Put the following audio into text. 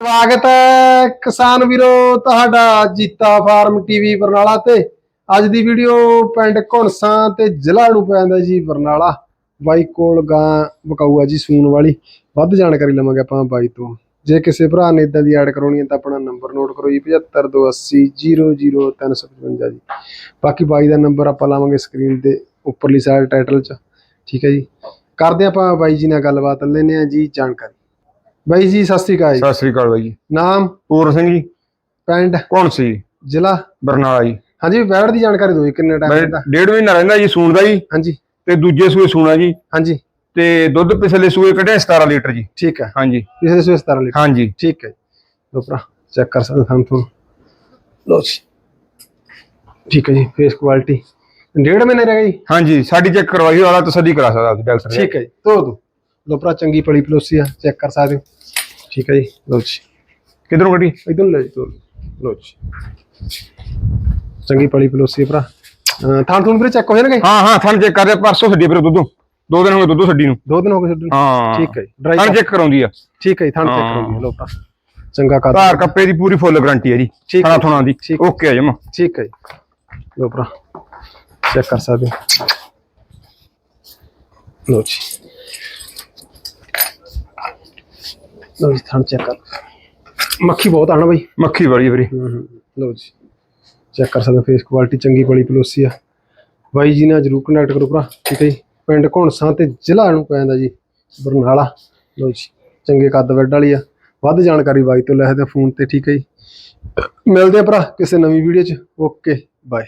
ਸਵਾਗਤ ਹੈ ਕਿਸਾਨ ਵੀਰੋ ਤੁਹਾਡਾ ਜੀਤਾ ਫਾਰਮ ਟੀਵੀ ਬਰਨਾਲਾ ਤੇ। ਅੱਜ ਦੀ ਵੀਡੀਓ ਪਿੰਡ ਘੁਣਸਾਂ ਤੇ ਜ਼ਿਲ੍ਹਾ ਨੂੰ ਪੈਂਦਾ ਜੀ ਬਰਨਾਲਾ। ਬਾਈ ਕੋਲ ਗਾਂ ਬਕਾਊਆ ਜੀ ਸੂਣ ਵਾਲੀ। ਵੱਧ ਜਾਣਕਾਰੀ ਲਵਾਂਗੇ ਆਪਾਂ ਬਾਈ ਤੋਂ। ਜੇ ਕਿਸੇ ਭਰਾ ਨੇ ਇਦਾਂ ਦੀ ਐਡ ਕਰਾਉਣੀ ਹੈ ਤਾਂ ਆਪਣਾ ਨੰਬਰ ਨੋਟ ਕਰੋ ਜੀ 7528000355 ਜੀ। ਬਾਕੀ ਬਾਈ ਦਾ ਨੰਬਰ ਆਪਾਂ ਲਾਵਾਂਗੇ ਸਕਰੀਨ ਤੇ ਉੱਪਰਲੀ ਸਾਈਡ ਟਾਈਟਲ 'ਚ। ਠੀਕ ਹੈ ਜੀ। ਕਰਦੇ ਆਪਾਂ ਬਾਈ ਜੀ ਨਾਲ ਗੱਲਬਾਤ ਲੈਨੇ ਆ ਜੀ ਜਾਣਕਾਰੀ। ਬਾਈ ਜੀ ਸਤਿ ਸ੍ਰੀ ਅਕਾਲ ਜੀ। ਸਤਿ ਸ੍ਰੀ ਅਕਾਲ ਬਾਈ ਜੀ। ਨਾਮ? ਪੂਰਨ ਸਿੰਘ ਜੀ। ਪਿੰਡ? ਕੌਣ ਸੀ? ਜ਼ਿਲ੍ਹਾ? ਬਰਨਾਲਾ ਜੀ। ਹਾਂਜੀ ਬੈੜ ਦੀ ਜਾਣਕਾਰੀ ਦਿਓ ਜੀ ਕਿੰਨੇ ਟਾਈਮ ਮੈਂ ਦਾ? ਡੇਢ ਮਹੀਨਾ ਰਹਿੰਦਾ ਜੀ ਸੂਣ ਦਾ ਜੀ। ਹਾਂਜੀ। ਤੇ ਦੂਜੇ ਸੂਏ ਸੂਣਾ ਜੀ। ਹਾਂਜੀ। ਤੇ ਦੁੱਧ ਪਿਛਲੇ ਸੂਏ ਕੱਢਿਆ 17 ਲੀਟਰ ਜੀ। ਠੀਕ ਹੈ। ਹਾਂਜੀ। ਪਿਛਲੇ ਸਵੇਸ 17 ਲੀਟਰ। ਹਾਂਜੀ। ਠੀਕ ਹੈ ਭਰਾ ਚੈੱਕ ਕਰ ਸਕਦੇ ਹਾਂ ਤੁਹਾਨੂੰ। ਲੋ ਜੀ। ਠੀਕ ਹੈ ਜੀ ਫੇਸ ਕੁਆਲਿਟੀ ਡੇਢ ਮਹੀਨੇ ਰਹਿ ਗਈ ਹਾਂਜੀ ਸਾਡੀ ਚੈੱਕ ਕਰਵਾਈ ਵਾਲਾ ਤਸੱਲੀ ਕਰਾ ਸਕਦਾ ਆਪਦੀ ਡਾਕਟਰ ਨੇ ਠੀਕ ਹੈ ਜੀ ਦੋ ਦੋ। ਲੋ ਭਰਾ ਚੰਗੀ ਪਲੀ ਪਲੋਸੀ ਆ ਚੈੱਕ ਕਰ ਸਕਦੇ ਹੋ। ਠੀਕ ਹੈ ਜੀ ਲੋ ਜੀ। ਕਿਧਰੋਂ ਕੱਢੀ ਇਧਰ ਲੈ ਜੀ ਲੋ ਜੀ। ਚੰਗੀ ਪਲੀ ਪਲੋਸੀ ਆ ਭਰਾ। ਅਹ ਥਾਣ ਵੀਰੇ ਚੈੱਕ ਹੋ ਜਾਣਗੇ? ਹਾਂ ਹਾਂ ਥਣ ਚੈੱਕ ਕਰ ਪਰਸੋਂ ਛੱਡੀ ਫਿਰ ਦੁੱਧੋਂ। ਦੋ ਦਿਨ ਹੋ ਗਏ ਦੁੱਧੋਂ ਛੱਡੀ ਨੂੰ। ਦੋ ਦਿਨ ਹੋ ਗਏ ਛੱਡਣ ਹਾਂ। ਠੀਕ ਹੈ ਡਰਾਈ ਚੈੱਕ ਕਰਾਉਂਦੀ ਆ। ਠੀਕ ਹੈ ਜੀ ਥਾਣ ਚੈੱਕ ਹਾਂ। ਕਰੋ ਲੋ ਭਰਾ। ਚੰਗਾ ਕਰ ਧਾਰ ਕੱਪੇ ਦੀ ਪੂਰੀ ਫੁੱਲ ਗਾਰੰਟੀ ਹੈ ਜੀ ਹੈ। ਥਣਾ ਦੀ। ਓਕੇ ਆ ਜਮਾ ਠੀਕ ਹੈ ਜੀ। ਲੋ ਭਰਾ ਚੈੱਕ ਕਰ ਸਕਦੇ ਹੋ। ਲੋ ਜੀ। ਲੋ ਜੀ ਥਣ ਚੈੱਕ ਕਰ। ਮੱਖੀ ਬਹੁਤ ਆਣਾ ਬਈ? ਮੱਖੀ ਵਾਲੀ ਵੀਰੇ। ਹੂੰ ਹੂੰ ਲੋ ਜੀ ਚੈੱਕ ਕਰ ਸਕਦੇ ਫੇਸ ਕੁਆਲਿਟੀ ਚੰਗੀ ਬੜੀ ਪਲੋਸੀ ਆ। ਬਾਈ ਜੀ ਨਾਲ ਜਰੂਰ ਕਨੈਕਟ ਕਰੋ ਭਰਾ ਠੀਕ ਹੈ ਜੀ? ਪਿੰਡ ਘੁਣਸਾਂ ਤੇ ਜ਼ਿਲ੍ਹਾ ਨੂੰ ਪੈਂਦਾ ਜੀ ਬਰਨਾਲਾ। ਲੋ ਜੀ ਚੰਗੇ ਕੱਦ ਵੱਡ ਵਾਲੀ ਆ। ਵੱਧ ਜਾਣਕਾਰੀ ਬਾਈ ਤੋਂ ਲੈ ਸਕਦੇ ਫੋਨ ਤੇ ਠੀਕ ਹੈ ਜੀ? ਮਿਲਦੇ ਆ ਭਰਾ ਕਿਸੇ ਨਵੀਂ ਵੀਡੀਓ 'ਚ। Okay bye